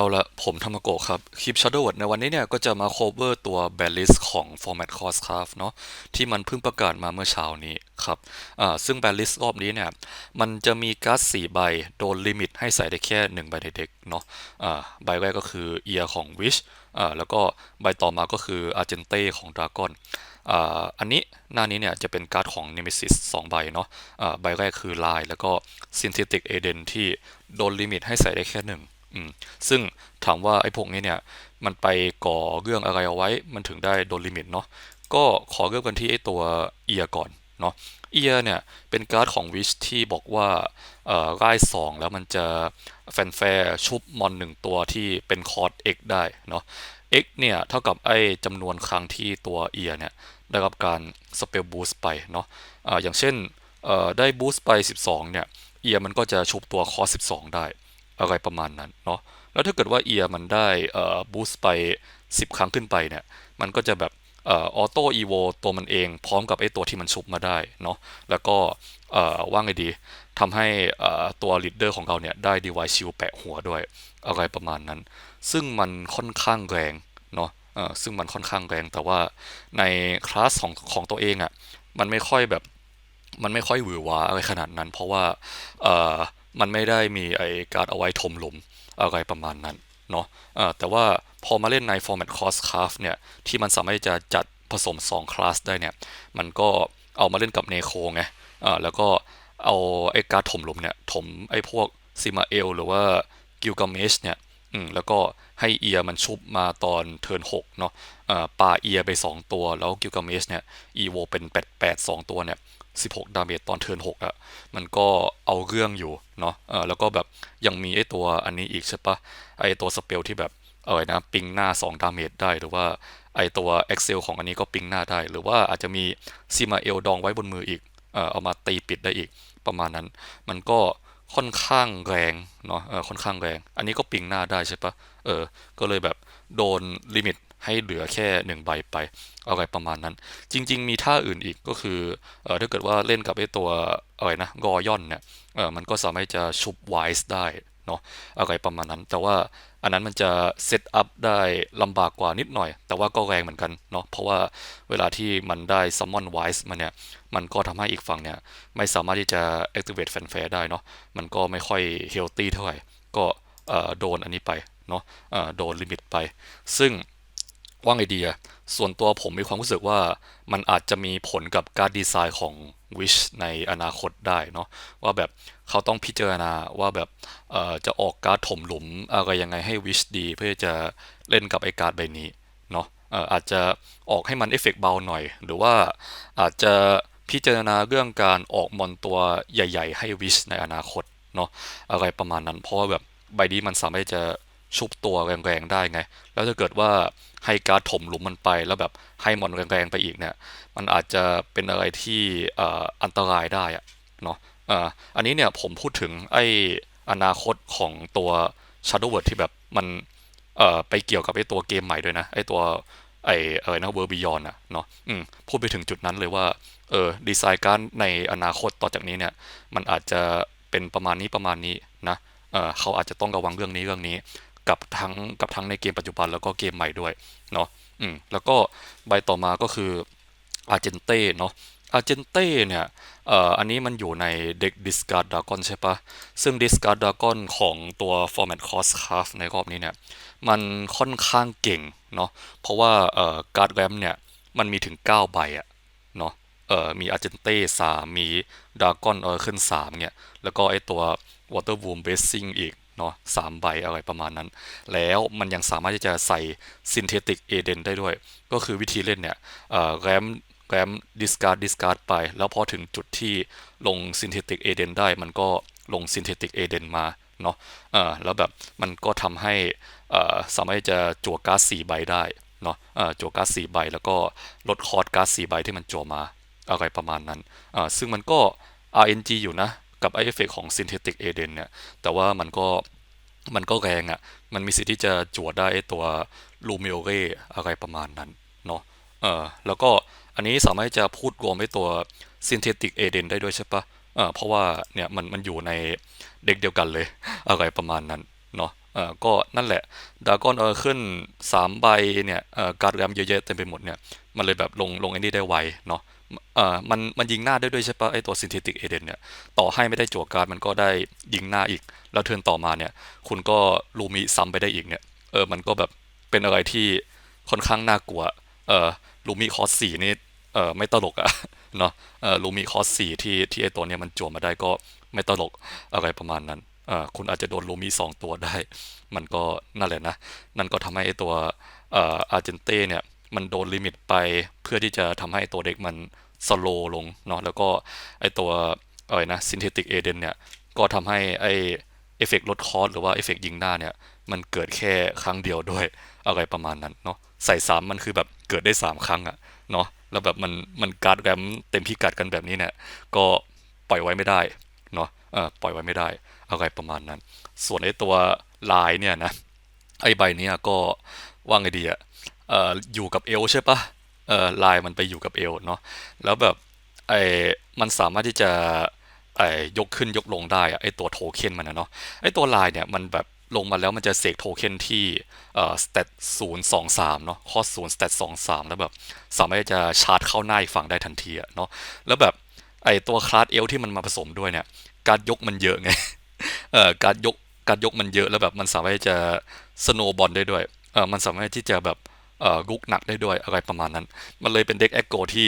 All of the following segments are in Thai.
เอาละผมธรรมโกะครับ คลิป Shadowword ในวันนี้เนี่ย ก็จะมา cover ตัว b a l i s ของ Format Course เนาะที่มันเพิ่งประกาศมาเมื่อเช้านี้ครับอ่าซึ่ง b a l i s รอบนี้เนี่ย มันจะมีการ์ด4ใบ โดนลิมิตให้ใส่ได้แค่ 1 ใบในเด็กเนาะอ่าใบแรกก็คือ Ear ของ Wish อ่าแล้วก็ใบต่อมาก็คือ Argente ของ Dragon อ่าอันนี้หน้านี้เนี่ย จะเป็นการ์ดของ Nemesis 2 ใบเนาะอ่าใบแรกคือ Line แล้วก็ Synthetic Eden ที่โดนลิมิตให้ใส่ได้แค่หนึ่ง ซึ่งถามว่าไอ้พวกนี้เนี่ยมันไปก่อเรื่องอะไรเอาไว้มันถึงได้โดนลิมิตเนาะก็ขอเริ่มกันที่ไอ้ตัวเอียก่อนเนาะเอียเนี่ยเป็นการ์ดของวิชที่บอกว่าเอ่อไล่สองแล้วมันจะแฟนแฟร์ชุบมอนหนึ่งตัวที่เป็นคอร์ด X ได้เนาะ X เนี่ยเท่ากับไอ้จำนวนครั้งที่ตัวเอียเนี่ยได้รับการสเปลบูสต์ไปเนาะอ่าอย่างเช่นเอ่อได้บูสต์ไป 12เนี่ยเอียมันก็จะชุบตัวคอร์ส12 ได้ อะไรประมาณนั้นเนาะแล้วถ้าเกิดว่าเอียมันได้เอ่อบูสต์ไป 10 ครั้งขึ้นไปเนี่ยมันก็จะแบบเอ่อออโต้อีโวตัวมันเองพร้อมกับไอ้ตัวที่มันชุบมาได้เนาะแล้วก็เอ่อว่าไงดีทำให้เอ่อตัวลีดเดอร์ของเราเนี่ยได้ดีไวชิลแปะหัวด้วยอะไรประมาณนั้น ซึ่งมันค่อนข้างแรงเนาะเอ่อซึ่งมันค่อนข้างแรงแต่ว่าในคลาสของของตัวเองอะ่ะมันไม่ค่อยแบบมันไม่ค่อยหวือหวาอะไรขนาดนั้น เพราะว่าเอ่อ มันไม่ได้มีไอการ์ดเอาไว้ถมหลุมอะไรประมาณนั้นเนาะเอ่อแต่ว่าพอมาเล่นใน Format Cross Craft เนี่ย ที่มันสามารถจะจัดผสม 2 คลาสได้เนี่ย มันก็เอามาเล่นกับเนโคไงแล้วก็เอาไอ้การ์ดถมหลุมเนี่ย ถมไอ้พวกซิมาเอลหรือว่ากิลกาเมชเนี่ยอืมแล้วก็ให้เอียมันชุบมาตอนเทิร์นหกเนาะเอ่าเอียไป 2 ตัว แล้วกิลกาเมชเนี่ยอีโวเป็น 8 8 2 ตัวเนี่ย 16 ดาเมจตอนเทิร์นหกอะมันก็เอาเรื่องอยู่เนาะเออแล้วก็แบบยังมีไอ้ตัวอันนี้อีกใช่ปะไอตัวสเปลที่แบบเออนะปิงหน้า 2 ดาเมจได้หรือว่าไอตัว Excel ของอันนี้ก็ปิงหน้าได้ หรือว่าอาจจะมีซิมาเอลดองไว้บนมืออีกเออเอามาตีปิดได้อีกประมาณนั้น มันก็ค่อนข้างแรงเนาะเออค่อนข้างแรง อันนี้ก็ปิงหน้าได้ใช่ปะเออก็เลยแบบโดนลิมิต ให้เหลือแค่หนึ่งใบไปอะไรประมาณนั้น จริง ๆ มีท่าอื่นอีกก็คือเออถ้าเกิดว่าเล่นกับไอ้ตัวอะไรนะกอย่อนเนี่ยเออมันก็สามารถจะชุบไวส์ได้เนาะอะไรประมาณนั้น แต่ว่าอันนั้นมันจะเซตอัพได้ลำบากกว่านิดหน่อย แต่ว่าก็แรงเหมือนกันเนาะเพราะว่าเวลาที่มันได้ซัมมอนไวส์มาเนี่ยมันก็ทำให้อีกฝั่งเนี่ยไม่สามารถที่จะ activate แฟนแฟร์ได้เนาะมันก็ไม่ค่อยเฮลตี้เท่าไหร่ก็เอ่อโดนอันนี้ไปเนาะเอ่อโดนลิมิตไป ซึ่ง ว่าไงดีอะส่วนตัวผมมีความรู้สึกว่ามันอาจจะมีผลกับการดีไซน์ของ Wish ในอนาคตได้เนาะว่าแบบเขาต้องพิจารณาว่าแบบจะออกการ์ดถมหลุมอะไรยังไงให้ Wish ดี เพื่อจะเล่นกับไอการ์ดใบนี้เนาะอาจจะออกให้มันเอฟเฟกต์เบาหน่อย หรือว่าอาจจะพิจารณาเรื่องการออกมอนตัวใหญ่ ๆ ให้ Wish ในอนาคตเนาะอะไรประมาณนั้น เพราะว่าแบบใบนี้มันสามารถจะ ชุบตัวแรงๆได้ไง แล้วถ้าเกิดว่าให้การ์ดถมหลุมมันไปแล้วแบบให้มอนแรงๆไปอีกเนี่ย มันอาจจะเป็นอะไรที่อันตรายได้อะเนาะอันนี้เนี่ยผมพูดถึงไออนาคตของตัว Shadowword ที่แบบมันไปเกี่ยวกับไอตัวเกมใหม่ด้วยนะ ไอตัวไอเออนะ World Beyond อะเนาะพูดไปถึงจุดนั้นเลยว่าเออดีไซน์การในอนาคตต่อจากนี้เนี่ย มันอาจจะเป็นประมาณนี้ประมาณนี้นะเเขาอาจจะต้องระวังเรื่องนี้เรื่องนี้ กับทั้งกับทั้งในเกมปัจจุบันแล้วก็เกมใหม่ด้วยเนาะอืมแล้วก็ใบต่อมาก็คืออาร์เจนเต้เนาะอาร์เจนเต้เนี่ยเอ่ออันนี้มันอยู่ในเด็ก Discard Dragon ใช่ปะซึ่ง Discard Dragon ของตัว Format Cost Craft ในรอบนี้เนี่ย มันค่อนข้างเก่งเนาะเพราะว่าเอ่อการ์ดแรมเนี่ย มันมีถึง 9 ใบอะเนาะเอ่อมีอาร์เจนเต้สามมีดากอนเออขึ้นสามเนี่ย แล้วก็ไอตัว Water w o o m Blessing อีก เนาะสามใบอะไรประมาณนั้น แล้วมันยังสามารถที่จะใส่ Synthetic Eden ได้ด้วย ก็คือวิธีเล่นเนี่ยแรมแรม discard discard ไป แล้วพอถึงจุดที่ลง Synthetic Eden ได้ มันก็ลง Synthetic Eden มาเนาะะแล้วแบบมันก็ทำให้สามารถจะจั่วก๊าร์ดสี่ใบได้เนาะจั่วก๊าร์ดสี่ใบ แล้วก็ลดคอร์ดก๊าร์ดสี่ใบที่มันจั่วมาอะไรประมาณนั้นซึ่งมันก็ RNG อยู่นะ กับไอเอฟเฟกของ Synthetic Eden เนี่ย แต่ว่ามันก็มันก็แรงอะ่ะ มันมีสิทธิ์ที่จะจวดได้ตัวลูเมโอเรอะไรประมาณนั้นเนาะเออแล้วก็อันนี้สามารถจะพูดรวมไอ้ตัว Synthetic Eden ได้ด้วยใช่ปะเออเพราะว่าเนี่ยมันมันอยู่ในเด็กเดียวกันเลย อะไรประมาณนั้นเนาะเออก็นั่นแหละดากอนเออขึ้นสามใบเนี่ยเออการ์ดแรมเยอะแยะเต็มไปหมดเนี่ย มันเลยแบบลงลงไอ้นี่ได้ไวเนาะ เออมันมันยิงหน้าได้ด้วยใช่ปะไอตัว Synthetic Eden เนี่ยต่อให้ไม่ได้จั่วการ์ดมันก็ได้ยิงหน้าอีก แล้วเทิร์นต่อมาเนี่ยคุณก็ลูมิซ้ำไปได้อีกเนี่ยเออมันก็แบบเป็นอะไรที่ค่อนข้างน่ากลัวเออลูมิคอสสี่นี่เออไม่ตลกอะเนาะเออลูมิคอสสี่ที่ที่ไอตัวเนี้ยมันจั่วมาได้ก็ไม่ตลกอะไรประมาณนั้นเออคุณอาจจะโดนลูมิสองตัวได้ มันก็นั่นแหละนะนั่นก็ทำให้ไอตัวเอออาร์เจนเต้เนี่ย มันโดนลิมิตไปเพื่อที่จะทำให้ตัวเด็กมันสโลลงเนาะแล้วก็ไอตัวอะไรนะซินเทติกเอเดนเนี่ย ก็ทำให้ไอเอฟเฟกต์ลดคอสหรือว่าเอฟเฟกต์ยิงหน้าเนี่ย มันเกิดแค่ครั้งเดียวด้วยอะไรประมาณนั้นเนาะใส่สามมันคือแบบเกิดได้สามครั้งอะเนาะแล้วแบบมันมันการ์ดแรมเต็มพิกัดกันแบบนี้เนี่ย ก็ปล่อยไว้ไม่ได้เนาะเออปล่อยไว้ไม่ได้อะไรประมาณนั้น ส่วนไอตัวลายเนี่ยนะไอใบเนี้ยก็ว่าไงดีอะ เอ่ออยู่กับเอลใช่ปะเออลายมันไปอยู่กับเอลเนาะแล้วแบบไอ้มันสามารถที่จะไอ้ยกขึ้นยกลงได้อะไอ้ตัวโทเค็นมันนะเนาะไอ้ตัวลายเนี่ยมันแบบลงมาแล้วมันจะเสกโทเค็นที่เอ่อสเตตศูนย์สองสามเนาะข้อศูนย์สเตตสองสามแล้วแบบสามารถจะชาร์จเข้าหน้าอีกฝั่งได้ทันทีอะเนาะแล้วแบบไอ้ตัวคลาสเอลที่มันมาผสมด้วยเนี่ย การยกมันเยอะไงเอ่อการยกการยกมันเยอะแล้วแบบมันสามารถที่จะสโนบอลได้ด้วยเออมันสามารถที่จะแบบ เอ่อลุกหนักได้ด้วยอะไรประมาณนั้น มันเลยเป็นเด็กแอคโกที่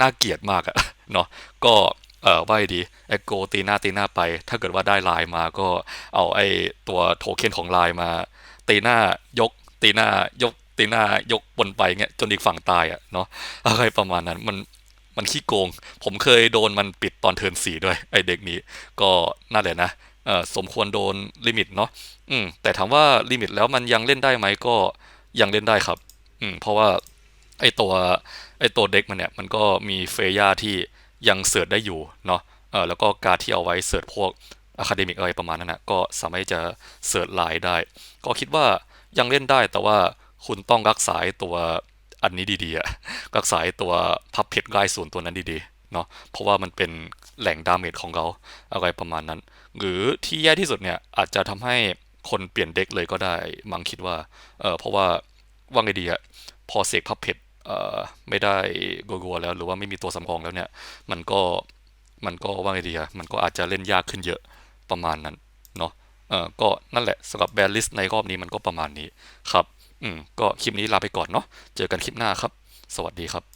น่าเกลียดมากอะเนาะก็เออว่าดีแอคโกตีหน้าตีหน้าไป ถ้าเกิดว่าได้ลายมาก็เอาไอ้ตัวโทเค็นของลายมา ตีหน้ายก ตีหน้ายก ตีหน้ายกบนไปเงี้ยจนอีกฝั่งตายอะเนาะอะไรประมาณนั้นมันมันขี้โกง ผมเคยโดนมันปิดตอนเทิร์นสี่ด้วย ไอเด็กนี้ ก็น่าแหละนะเอ่อสมควรโดนลิมิตเนาะอืมแต่ถามว่าลิมิตแล้วมันยังเล่นได้ไหมก็ยังเล่นได้ครับ อืมเพราะว่าไอตัวไอตัวเด็กมันเนี่ยมันก็มีเฟย่าที่ยังเสิร์ชได้อยู่เนาะเออแล้วก็การที่เอาไว้เสิร์ชพวกอะคาเดมิกอะไรประมาณนั้นนะก็สามารถจะเสิร์ชไลน์ได้ ก็คิดว่ายังเล่นได้แต่ว่าคุณต้องรักษาตัวอันนี้ดีๆอะรักษาตัวพับเพชรไล่ส่วนตัวนั้นดีๆเนาะเพราะว่ามันเป็นแหล่งดาเมจของเราอะไรประมาณนั้น หรือที่แย่ที่สุดเนี่ยอาจจะทำให้คนเปลี่ยนเด็กเลยก็ได้มังคิดว่าเออเพราะว่า ว่าไงดีอะพอเสกพับเพชไม่ได้กัวๆแล้วหรือว่าไม่มีตัวสำรองแล้วเนี่ย มันก็มันก็ว่าไงดีอะมันก็อาจจะเล่นยากขึ้นเยอะประมาณนั้นเนาะเออก็นั่นแหละสำหรับแบนลิสในรอบนี้มันก็ประมาณนี้ครับ อืมก็คลิปนี้ลาไปก่อนเนาะเจอกันคลิปหน้าครับ สวัสดีครับ